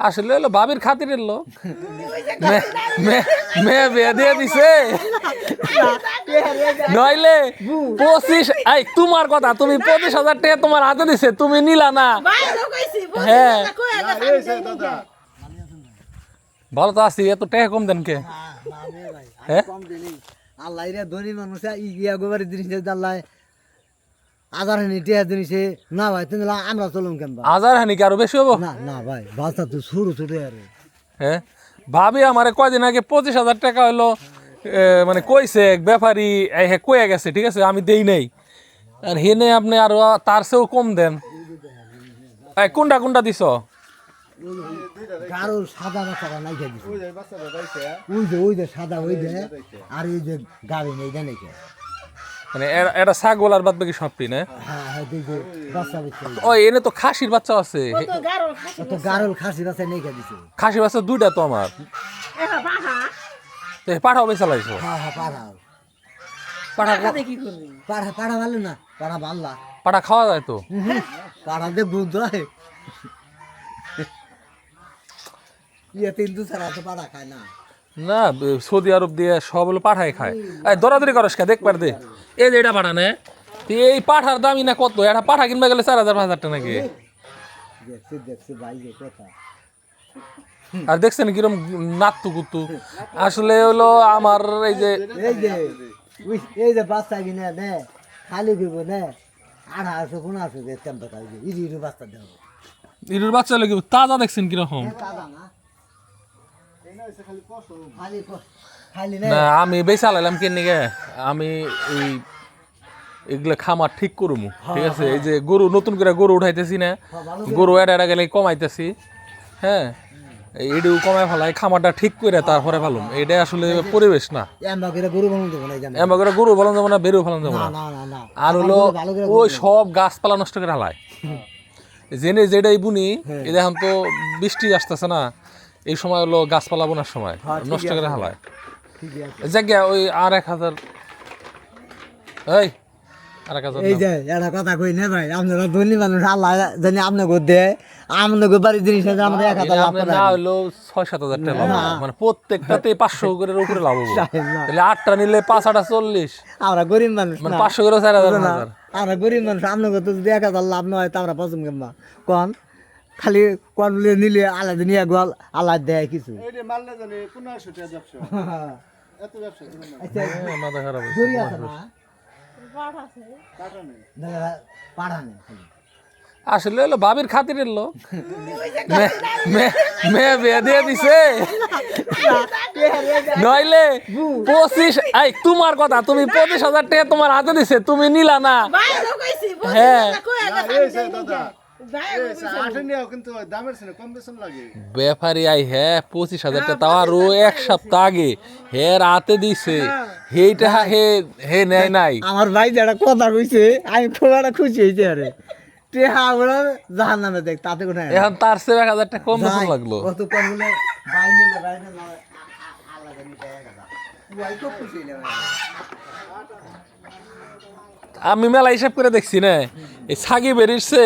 আসলে হলো বাবির খাতিরের লোক। মে- মে- মেয়ে বিয়ে দিয়ে দিছে। নইলে পঁচিশ এই তোমার কথা তুমি পঁচিশ হাজার টাকা তোমার হাতে দিছে তুমি নিলা না। হ্যাঁ। ভালো তো আছি এত টাকা কম দেন কে? হ্যাঁ? আল্লাহ ধনী মানুষ ই গিয়া জিনিস আল্লাহ আজার হানি টিয়া জিনিসে না ভাই তুমি আমরা চলুন কেন ভাই? হাজার হানি কি আরও বেশি হব? না না ভাই বাচ্চা তো ছোটো ছোটো আরে। হ্যাঁ? ভাবি আমারে কয়দিন আগে পঁচিশ হাজার টাকা হলো মানে কইছে এক ব্যাপারী কয়ে গেছে ঠিক আছে আমি দেই নাই। আর হেনে আপনি আরও তার চেয়েও কম দেন। কোনটা কোনটা দিছ? সাদা বাচ্চারা নাই খেয়ে দিছে। ওই যে ওই যে সাদা ওই যে আর এই যে গাড়ি নেই জানে মানে এটা ছাগল আর বাদ বাকি সবটি না হ্যাঁ হ্যাঁ ও এনে তো খাসির বাচ্চা আছে। হে- তো গারল খাসি বাচ্চা। নেই খেয়ে দিছে। খাসি বাচ্চা দুইটা তো আমার। তো হে পাঠাও বেচা লাগছো হ্যাঁ হ্যাঁ পাড়া পাঠা পাড়া পাড়া ভালো না? ভাল্লা পাঠা খাওয়া যায় তো? পাড়া দে বুঝ হয় ইয়ে তিন দু ছাড়া তো পাড়া খায় না। না সৌদি আরব দিয়ে সব হলো পাঠাই খায়। এই দরাদরি করস কে দেখ পার দে। এই যে এটা পাঠা নে তো এই পাঠার দামই না কত? এটা পাঠা কিনবে গেলে চার হাজার পাঁচ হাজার টাকা নাকি? আর দেখছেন কিরম নাত্তু কুত্তু আসলে হলো আমার এই যে এই যে এই যে বাচ্চা কিনে নে খালি করব নে আড়াইশো পনেরোশো ইরি বাচ্চা দেবো। ইঁদুর বাচ্চা লাগে তাজা দেখছেন কীরকম? তাজা না। নে আমি বেচা লাইলাম কেন গে আমি এই এগুলো খামার ঠিক করব ঠিক আছে? এই যে গরু নতুন করে গরু উঠাইতেছি না গরু এটা এটা গেলে কমাইতেছি হ্যাঁ? এইটাও কমাই ফেলাই খামারটা ঠিক করে তারপরে ফেলুম। এটা আসলে পরিবেশ না। এমবা করে গরু বানানো দেবো না জানো এমন করে যাব না বেরো ফেলান যাব না। আর হলো ওই সব গাছপালা নষ্ট করে হালায় জেনে যেটাই বুনি এই দেখুন তো বৃষ্টি আসতেছে না। এই সময় হলো গাছপালা বোনার সময় নষ্ট করে হালায়। জায়গা ওই আর এক হাজার এই আর এক হাজার এই যে একটা কথা কই না ভাই আপনারা ধনী মানুষ আল্লাহ জানি আপনাকে দেয় আপনাকে বাড়ির জিনিস আছে আমরা এক হাজার লাভ না হলো ছয় সাত হাজার টাকা লাভ মানে প্রত্যেকটাতে পাঁচশো করে উপরে লাভ হব। তাহলে আটটা নিলে পাঁচ আটা চল্লিশ। আমরা গরিব মানুষ মানে পাঁচশো করে চার হাজার না, আমরা গরিব মানুষ আপনাকে তো যদি এক হাজার লাভ না হয় তা আমরা পছন্দ করব কন? খালি কন নিলে আলাদা নিয়ে গোয়াল আলাদা দেয় কিছু। আচ্ছা হ্যাঁ, আসলে হলো বাবির খাতিরের লোক। মে- মে- মেয়ে বিয়ে দিয়ে দিছে। নইলে পঁচিশ এই তোমার কথা তুমি পঁচিশ হাজার টাকা তোমার হাতে দিছে তুমি নিলা না। হ্যাঁ। ব্যাপারী আই হ্যাঁ পঁচিশ হাজার টাকা। তাও আরও এক সপ্তাহ আগে। হে রাতে দিছে। হেইটা হে হে নেয় নাই। আমার ভাই যেটা কথা কইছে আমি খুব একটা খুশি হয়েছি আরে। টেহা আমরা জাহান নামে দেখ তাতে কোনো এখন তার সে এক হাজার টাকা কম লাগল। কত কম হলে আলাদা আমি মেলা হিসাব করে দেখছি না। এই ছাগি বেরিয়েছে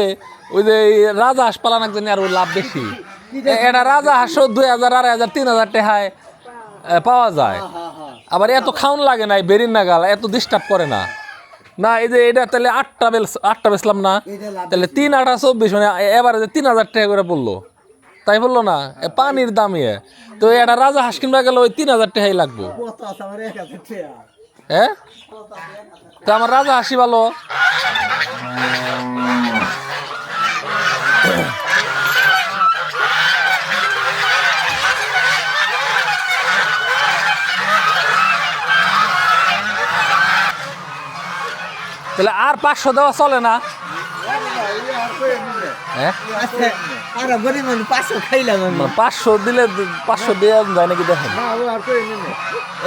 ওই যে রাজা হাঁস পালান একজন আর ওই লাভ বেশি। এটা রাজা হাঁসও দুই হাজার আড়াই হাজার তিন হাজার টাকায় পাওয়া যায়। আবার এত খাউন লাগে না বেরিন নাগাল এত ডিস্টার্ব করে না। না এই যে এটা তাহলে আটটা বেল আটটা বেচলাম না। তাহলে তিন আটা চব্বিশ মানে এবারে তিন হাজার টাকা করে পড়ল। তাই বলল না? পানির দাম ইয়ে তো এটা রাজা হাঁস কিনবা গেলে ওই তিন হাজার টাকাই লাগবো। হ্যাঁ? তো আমার রাজা হাসি ভালো। তাহলে আর পাঁচশো দেওয়া চলে না? হ্যাঁ? আমরা গরিব মানুষ পাঁচশো খাইলাম আমি। পাঁচশো দিলে পাঁচশো দিয়ে যায় নাকি দেখেন?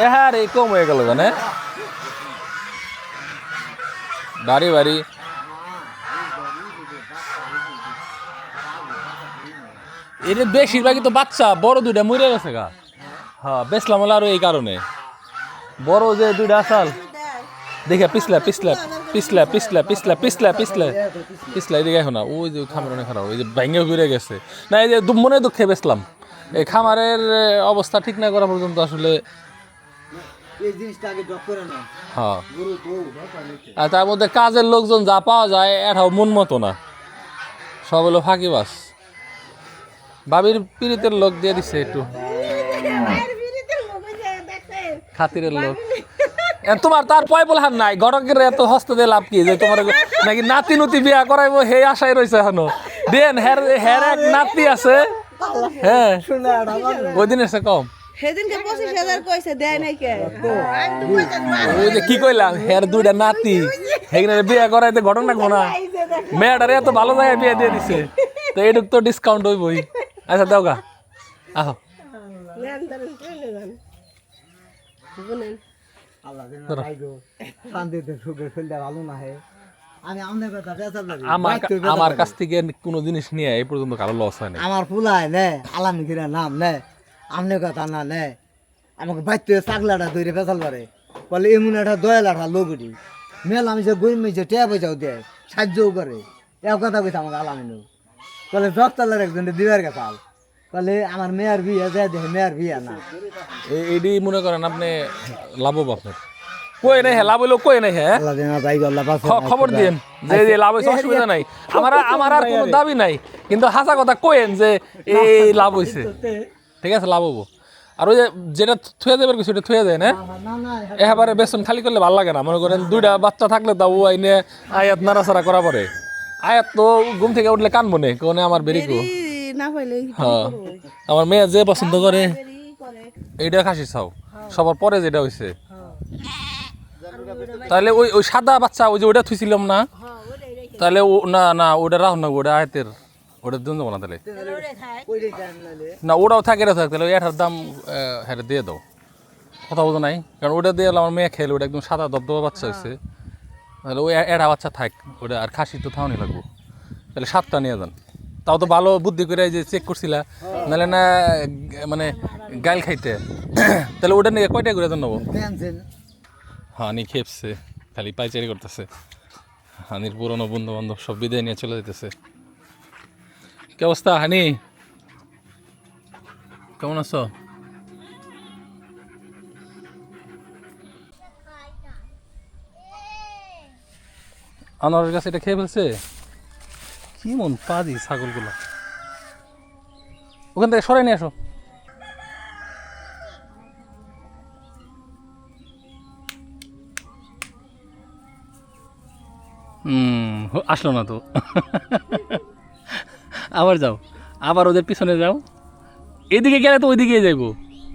এ হ্যাঁ রে কম হয়ে গেল জানে। বাড়ি বাড়ি। এটা বেশিরভাগই তো বাচ্চা বড় দুইটা মরে গেছে গা। হ্যাঁ বেচলাম হলে আরও এই কারণে। বড় যে দুইটা আসাল। দেখে পিছলা পিছলা পিছলা পিছলা পিছলা পিছলা পিছলা। পিছলা এদিকে এখন না। ওই যে খামার অনেক খারাপ ওই যে ভেঙে ঘুরে গেছে। না এই যে দু- মনে দুঃখে বেসলাম এই খামারের অবস্থা ঠিক না করা পর্যন্ত আসলে হ্যাঁ। আর তার মধ্যে কাজের লোকজন যা পাওয়া যায় এটাও মন মতো না। সব হলো ফাঁকিবাস বাবির পীড়িতের লোক দিয়ে দিছে একটু। খাতিরের লোক। তোমার তার পয় বলহান নাই। গড়কের এত হস্ত দিয়ে লাভ কি? যে তোমার নাকি নাতি নুতি বিয়া করাইবো হে আশায় রয়েছে এখনও। দেন হের হের এক নাতি আছে। হ্যাঁ। ওই দিন এসে কম। কে? ওই যে কি কইলাম? হের দুইটা নাতি। হেগনে বিয়া করাইতে ঘটনা কোনা মেয়েটারে এত ভালো জায়গায় বিয়ে দিয়ে দিছে। তো এটুক তো ডিসকাউন্ট হইবই। আচ্ছা দাও গা। আহ। আমার। কাছ থেকে কোনো জিনিস নিয়ে এই পর্যন্ত কারও লস হয় না আমার ফুলায় নে আলাম ঘিরা নাম নে আমনে কথা না নে। আমাকে বাইতে চাকলাটা ধরে পেছাল পারে। বলে এমন একটা দয়ালাটা লোকটি মেল আমি যে গরিব মেয়েছে টেয়া পয়সাও দেয় সাহায্যও করে। এ কথা কইছে আমাকে আলামিনু বলে দশতলার একজন দিবার কথা বলে আমার মেয়ের বিয়ে যায় দেখে মেয়ের বিয়ে না। এইডি মনে করেন আপনি লাভব আপনার। কই নাই হ্যাঁ লাভ হইল কই নাই হ্যাঁ খবর দিন যে যে লাভ হয়েছে অসুবিধা নাই। আমার আমার আর কোনো দাবি নাই কিন্তু হাসা কথা কোয়েন যে এই লাভ হয়েছে ঠিক আছে লাভ হব। আর ওই যে যেটা থুয়ে দেবার কিছু থুয়ে দেয় না? এবারে বেসন খালি করলে ভালো লাগে না। মনে করেন দুইটা বাচ্চা থাকলে তাও আইনে আয়াত নাড়াচাড়া করা পরে আয়াত তো ঘুম থেকে উঠলে কানবো নে কোনে আমার বেরি গো। না পাইলে হ্যাঁ। আমার মেয়ে যে পছন্দ করে এইটা খাসি চাও। সবার পরে যেটা হয়েছে তাহলে ওই ওই সাদা বাচ্চা ওই যে ওটা থুইছিলাম না তাহলে ও না না ওটা রাখুন না ওটা আয়তের। ওটা দিন যাব না তাহলে। না ওটাও থাকে এটা থাক। তাহলে ওই এটার দাম হ্যাঁ দিয়ে দাও। কথা বলতো নাই। কারণ ওটা দিয়ে আমার মেয়ে খেলে ওটা একদম সাদা দবদবা বাচ্চা হয়েছে তাহলে ওই এড়া বাচ্চা থাক ওটা আর খাসি তো থাওনি লাগবো। তাহলে সাতটা নিয়ে যান। তাও তো ভালো বুদ্ধি করে যে চেক করছিলা। নাহলে না মানে গাইল খাইতে। তাহলে ওটা নিয়ে কয়টা করে দেন নেব খেপছে খালি পাইচারি করতেছে। হানির পুরনো বন্ধু বান্ধব সব বিদায় নিয়ে চলে যেতেছে কি অবস্থা হানি? কেমন আছো? আনোয়ারের কাছে এটা খেয়ে ফেলছে? কি মন পাদি ছাগলগুলো। ওখান থেকে সরাই নিয়ে আসো। আসলো না তো। আবার যাও, আবার ওদের পিছনে যাও। এদিকে গেলে তো ওইদিকে যাইবো।